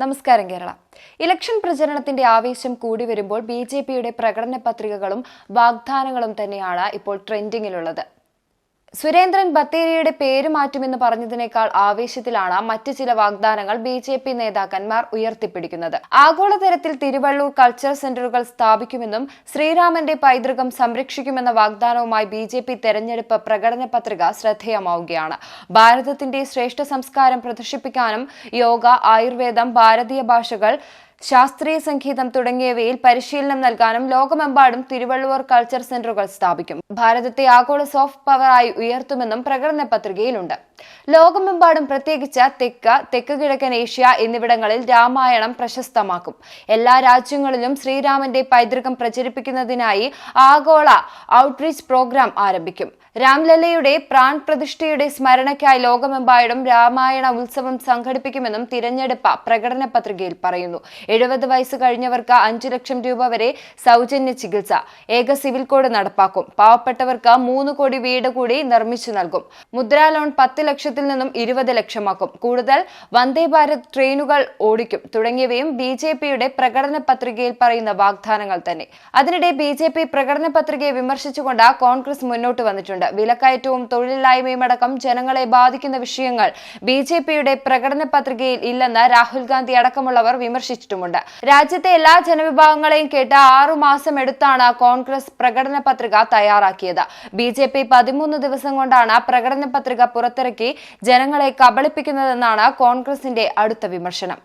നമസ്കാരം കേരള. ഇലക്ഷൻ പ്രചരണത്തിന്റെ ആവേശം കൂടി വരുമ്പോൾ ബി ജെ പിയുടെ പ്രകടന പത്രികകളും വാഗ്ദാനങ്ങളും തന്നെയാണ് ഇപ്പോൾ ട്രെൻഡിങ്ങിലുള്ളത്. സുരേന്ദ്രൻ ബത്തേരിയുടെ പേര് മാറ്റുമെന്ന് പറഞ്ഞതിനേക്കാൾ ആവേശത്തിലാണ് മറ്റ് ചില വാഗ്ദാനങ്ങൾ ബി ജെ പി നേതാക്കന്മാർ ഉയർത്തിപ്പിടിക്കുന്നത്. ആഗോളതലത്തിൽ തിരുവള്ളൂർ കൾച്ചർ സെന്ററുകൾ സ്ഥാപിക്കുമെന്നും ശ്രീരാമന്റെ പൈതൃകം സംരക്ഷിക്കുമെന്ന വാഗ്ദാനവുമായി ബി ജെ പി തെരഞ്ഞെടുപ്പ് പ്രകടന പത്രിക ശ്രദ്ധേയമാവുകയാണ്. ഭാരതത്തിന്റെ ശ്രേഷ്ഠ സംസ്കാരം പ്രദർശിപ്പിക്കാനും യോഗ ആയുർവേദം ഭാരതീയ ഭാഷകൾ ശാസ്ത്രീയ സംഗീതം തുടങ്ങിയവയിൽ പരിശീലനം നൽകാനും ലോകമെമ്പാടും തിരുവള്ളുവർ കൾച്ചർ സെന്ററുകൾ സ്ഥാപിക്കും. ഭാരതത്തെ ആഗോള സോഫ്റ്റ് പവറായി ഉയർത്തുമെന്നും പ്രകടന പത്രികയിലുണ്ട്. ലോകമെമ്പാടും പ്രത്യേകിച്ച് തെക്ക് തെക്ക് കിഴക്കൻ ഏഷ്യ എന്നിവിടങ്ങളിൽ രാമായണം പ്രശസ്തമാക്കും. എല്ലാ രാജ്യങ്ങളിലും ശ്രീരാമന്റെ പൈതൃകം പ്രചരിപ്പിക്കുന്നതിനായി ആഗോള ഔട്ട്റീച്ച് പ്രോഗ്രാം ആരംഭിക്കും. രാംലല്ലയുടെ പ്രാൺ പ്രതിഷ്ഠയുടെ സ്മരണയ്ക്കായി ലോകമെമ്പാടും രാമായണ ഉത്സവം സംഘടിപ്പിക്കുമെന്നും തിരഞ്ഞെടുപ്പ് പ്രകടന പത്രികയിൽ പറയുന്നു. എഴുപത് വയസ്സ് കഴിഞ്ഞവർക്ക് അഞ്ചു ലക്ഷം രൂപ വരെ സൗജന്യ ചികിത്സ. ഏക സിവിൽ കോഡ് നടപ്പാക്കും. പാവപ്പെട്ടവർക്ക് മൂന്ന് കോടി വീട് കൂടി നിർമ്മിച്ചു നൽകും. മുദ്രാ ലോൺ പത്ത് ലക്ഷത്തിൽ നിന്നും ഇരുപത് ലക്ഷമാക്കും. കൂടുതൽ വന്ദേ ഭാരത് ട്രെയിനുകൾ ഓടിക്കും. തുടങ്ങിയവയും ബി ജെ പിയുടെ പ്രകടന പത്രികയിൽ പറയുന്ന വാഗ്ദാനങ്ങൾ തന്നെ. അതിനിടെ ബി ജെ പി പ്രകടന പത്രികയെ വിമർശിച്ചുകൊണ്ട് കോൺഗ്രസ് മുന്നോട്ട് വന്നിട്ടുണ്ട്. വിലക്കയറ്റവും തൊഴിലില്ലായ്മയും അടക്കം ജനങ്ങളെ ബാധിക്കുന്ന വിഷയങ്ങൾ ബി ജെ പിയുടെ പ്രകടന പത്രികയിൽ ഇല്ലെന്ന് രാഹുൽ ഗാന്ധി അടക്കമുള്ളവർ വിമർശിച്ചിട്ടുമുണ്ട്. രാജ്യത്തെ എല്ലാ ജനവിഭാഗങ്ങളെയും കേട്ട ആറു മാസം എടുത്താണ് കോൺഗ്രസ് പ്രകടന പത്രിക തയ്യാറാക്കിയത്. ബി ജെ പി പതിമൂന്ന് ദിവസം കൊണ്ടാണ് പ്രകടന പത്രിക പുറത്തിറക്കി ജനങ്ങളെ കബളിപ്പിക്കുന്നതെന്നാണ് കോൺഗ്രസിന്റെ അടുത്ത വിമർശനം.